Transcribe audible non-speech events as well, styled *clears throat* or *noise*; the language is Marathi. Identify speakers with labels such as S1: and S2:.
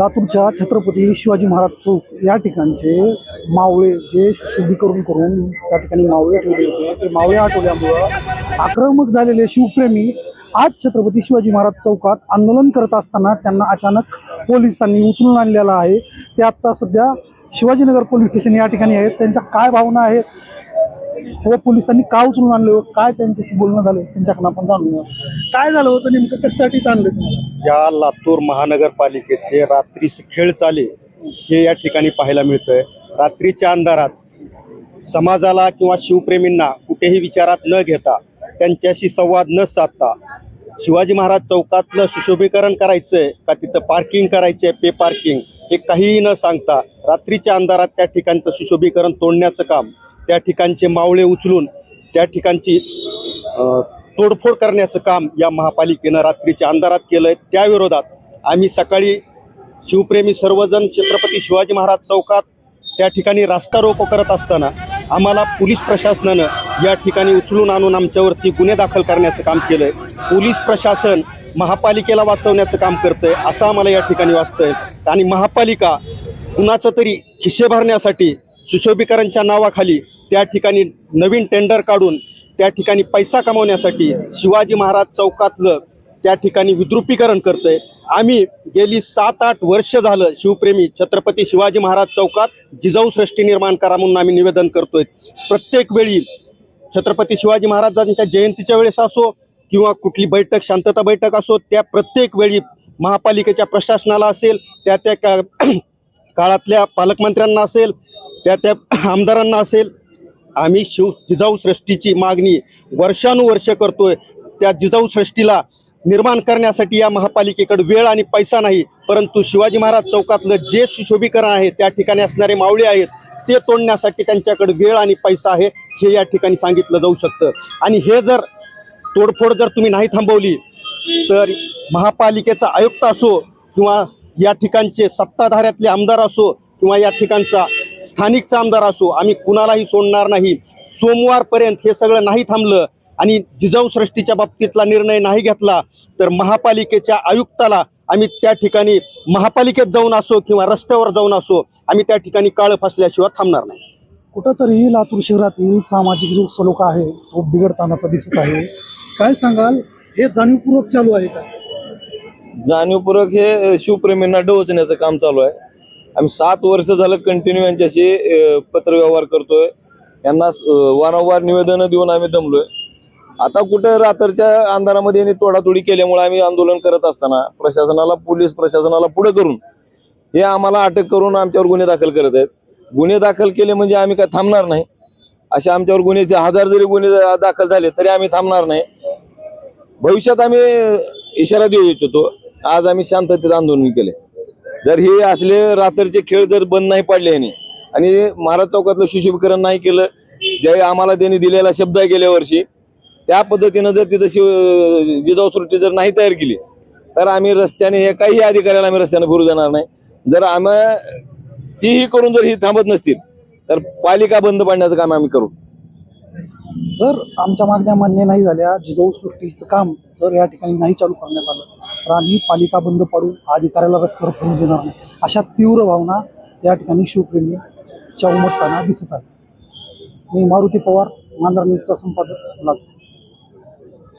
S1: लातूरच्या छत्रपती शिवाजी महाराज चौक या ठिकाणचे मावळे जे शुद्धीकरण करून त्या ठिकाणी मावळे ठेवले होते. ते मावळे आठवल्यामुळं आक्रमक झालेले शिवप्रेमी आज छत्रपती शिवाजी महाराज चौकात आंदोलन करत असताना त्यांना अचानक पोलिसांनी उचलून आणलेलं आहे. ते आत्ता सध्या शिवाजीनगर पोलीस स्टेशन या ठिकाणी आहेत. त्यांच्या काय भावना आहेत? व पोलिसांनी का उचलून आणलं? काय त्यांच्याशी बोलणं झालं? त्यांच्याकडनं आपण जाणून घेऊ काय झालं होतं? नेमकं कशासाठी आणलं
S2: या लातूर महानगरपालिकेचे रात्रीचे खेळ चाले हे या ठिकाणी पाहायला मिळतंय. रात्रीच्या अंधारात समाजाला किंवा शिवप्रेमींना कुठेही विचारात न घेता त्यांच्याशी संवाद न साधता शिवाजी महाराज चौकातलं सुशोभीकरण करायचंय का तिथं पार्किंग करायचंय? पे पार्किंग हे काहीही न सांगता रात्रीच्या अंधारात त्या ठिकाणचं सुशोभीकरण तोडण्याचं काम त्या ठिकाणचे मावळे उचलून त्या ठिकाणची तोडफोड करण्याचं काम या महापालिकेनं रात्रीच्या अंधारात केलं आहे त्याविरोधात आम्ही सकाळी शिवप्रेमी सर्वजण छत्रपती शिवाजी महाराज चौकात त्या ठिकाणी रास्ता रोको करत असताना आम्हाला पोलीस प्रशासनानं या ठिकाणी उचलून आणून आमच्यावरती गुन्हे दाखल करण्याचं काम केलं आहे पोलीस प्रशासन महापालिकेला वाचवण्याचं काम करतं आहे असं आम्हाला या ठिकाणी वाचतंय. आणि महापालिका कुणाचं तरी खिशे भरण्यासाठी सुशोभीकरणच्या नावाखाली त्या ठिकाणी नवीन टेंडर काढून त्या ठिकाणी पैसा कमावण्यासाठी शिवाजी महाराज चौकातलं त्या ठिकाणी विद्रुपीकरण करतंय. आम्ही गेली सात आठ वर्ष झालं शिवप्रेमी छत्रपती शिवाजी महाराज चौकात जिजाऊ सृष्टी निर्माण करा म्हणून आम्ही निवेदन करतोय. प्रत्येक वेळी छत्रपती शिवाजी महाराजांच्या जयंतीच्या वेळेस असो किंवा कुठली बैठक शांतता बैठक असो त्या प्रत्येक वेळी महापालिकेच्या प्रशासनाला असेल त्या त्या का *clears throat* काळातल्या पालकमंत्र्यांना असेल त्या त्या आमदारांना असेल आम्ही शिव जिजाऊ सृष्टीची मागणी वर्षानुवर्ष करतोय. त्या जिजाऊ सृष्टीला निर्माण करण्यासाठी या महापालिकेकडे वेळ आणि पैसा नाही परंतु शिवाजी महाराज चौकातलं जे सुशोभीकरण आहे त्या ठिकाणी असणारे मावळे आहेत ते तोडण्यासाठी त्यांच्याकडे वेळ आणि पैसा आहे हे या ठिकाणी सांगितलं जाऊ शकतं. आणि हे जर तोडफोड जर तुम्ही नाही थांबवली तर महापालिकेचा आयुक्त असो किंवा या ठिकाणचे सत्ताधाऱ्यातले आमदार असो किंवा या ठिकाणचा स्थानिकचा आमदार असो आम्ही कुणालाही सोडणार नाही. सोमवारपर्यंत हे सगळं नाही थांबलं आणि जिजाऊ सृष्टीच्या बाबतीतला निर्णय नाही घेतला तर महापालिकेच्या आयुक्ताला आम्ही त्या ठिकाणी महापालिकेत जाऊन असो किंवा रस्त्यावर जाऊन असो आम्ही त्या ठिकाणी काळ फसल्याशिवाय थांबणार नाही.
S1: कुठंतरी लातूर शहरातील सामाजिक जो सलोखा आहे तो बिघडतानाचा दिसत आहे. काय सांगाल? हे जाणीवपूर्वक चालू आहे का?
S3: जाणीवपूर्वक हे शिवप्रेमींना डोचण्याचं काम चालू आहे. आम्ही सात वर्ष झालं कंटिन्यू यांच्याशी पत्रव्यवहार करतोय. यांना वारंवार निवेदनं देऊन आम्ही दमलोय. आता कुठं रात्रीच्या अंधारामध्ये यांनी तोडातोडी केल्यामुळे आम्ही आंदोलन करत असताना प्रशासनाला पोलीस प्रशासनाला पुढे करून हे आम्हाला अटक करून आमच्यावर गुन्हे दाखल करत आहेत. गुन्हे दाखल केले म्हणजे आम्ही काय थांबणार नाही. असे आमच्यावर गुन्ह्याचे हजार जरी गुन्हे दाखल झाले तरी आम्ही थांबणार नाही. भविष्यात आम्ही इशारा देऊ इच्छितो. आज आम्ही शांततेत आंदोलन केले जर हे असले रात्रीचे खेळ जर बंद नाही पडले ह्याने आणि महाराज चौकातलं सुशोभीकरण नाही केलं जे आम्हाला त्यांनी दिलेला शब्द आहे गेल्या वर्षी त्या पद्धतीनं जर तिथं शिव जिजाऊसृष्टी जर नाही तयार केली तर आम्ही रस्त्याने हे काही अधिकाऱ्याला आम्ही रस्त्याने फिरू देणार नाही. जर आम्ही तीही करून जर ही थांबत नसतील तर पालिका बंद पाडण्याचं काम आम्ही करू.
S1: जर आमच्या मागण्या मान्य नाही झाल्या जिजाऊ सृष्टीचं काम जर या ठिकाणी नाही चालू करण्यात आलं तर आम्ही पालिका बंद पाडू अधिकाऱ्याला रस्त्यावर फिरून देणार नाही. अशा तीव्र भावना या ठिकाणी शिवप्रेमीच्या उमटताना दिसत आहे मी मारुती पवार मांजरा संपादक लातूर.